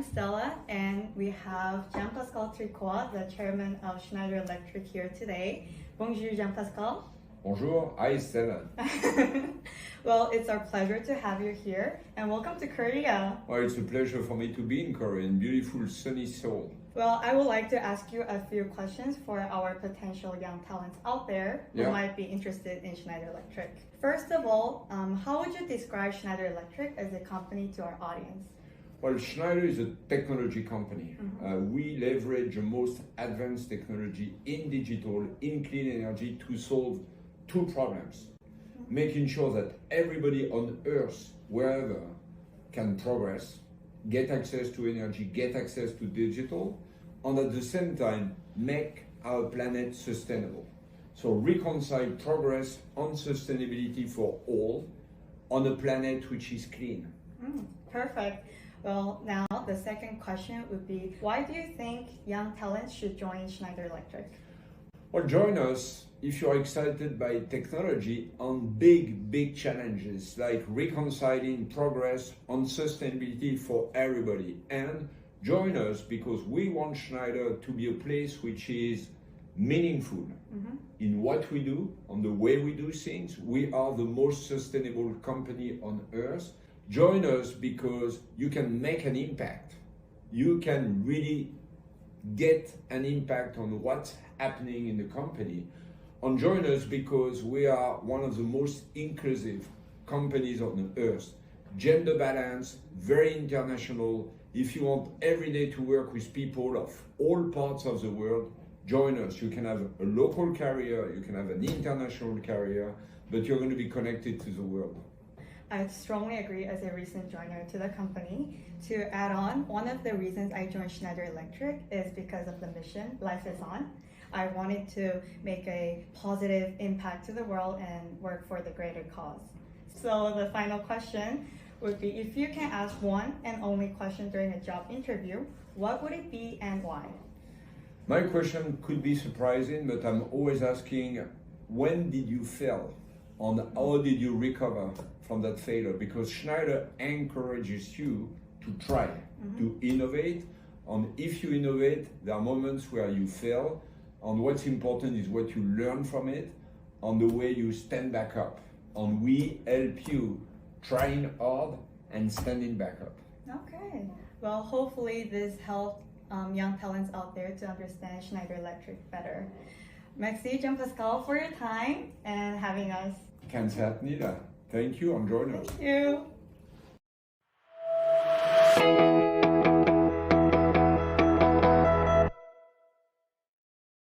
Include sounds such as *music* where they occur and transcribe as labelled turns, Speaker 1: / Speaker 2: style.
Speaker 1: I'm Stella, and we have Jean-Pascal Tricois, the chairman of Schneider Electric here today. Bonjour, Jean-Pascal.
Speaker 2: Bonjour, hi Stella. *laughs*
Speaker 1: well, it's our pleasure to have you here, and welcome to Korea.
Speaker 2: Well, it's a pleasure for me to be in Korea, in beautiful sunny Seoul.
Speaker 1: Well, I would like to ask you a few questions for our potential young talents out there who
Speaker 2: Yeah.
Speaker 1: might be interested in Schneider Electric. First of all, um, how would you describe Schneider Electric as a company to our audience?
Speaker 2: Well, Schneider is a technology company. Uh, we leverage the most advanced technology in digital, in clean energy to solve two problems. Making sure that everybody on earth, wherever, can progress, get access to energy, get access to digital, and at the same time, make our planet sustainable. So, reconcile progress and sustainability for all on a planet which is clean.
Speaker 1: Mm, perfect. Well, now the second question would be why do you think young talents should join Schneider Electric?
Speaker 2: Well, join us if you're excited by technology on big, big challenges like reconciling progress on sustainability for everybody. And join us because we want Schneider to be a place which is meaningful mm-hmm. in what we do, on the way we do things. We are the most sustainable company on earth. Join us because you can make an impact. You can really get an impact on what's happening in the company. And join us because we are one of the most inclusive companies on the earth. Gender balance, very international. If you want every day to work with people of all parts of the world, join us. You can have a local career, you can have an international career, but you're going to be connected to the world.
Speaker 1: I strongly agree as a recent joiner to the company. To add on, one of the reasons I joined Schneider Electric is because of the mission, Life is On. I wanted to make a positive impact to the world and work for the greater cause. So the final question would be if you can ask one and only question during a job interview, what would it be and why?
Speaker 2: My question could be surprising, but I'm always asking when did you fail? And how did you recover from that failure? Because Schneider encourages you to try, to innovate. And if you innovate, there are moments where you fail. And what's important is what you learn from it and the way you stand back up. And we help you trying hard and standing back up.
Speaker 1: Okay. Well, hopefully this helped um, young talents out there to understand Schneider Electric better. Merci, Jean-Pascal, for your time and having us.
Speaker 2: Can't help Nida. Thank you and join us.
Speaker 1: Thank you.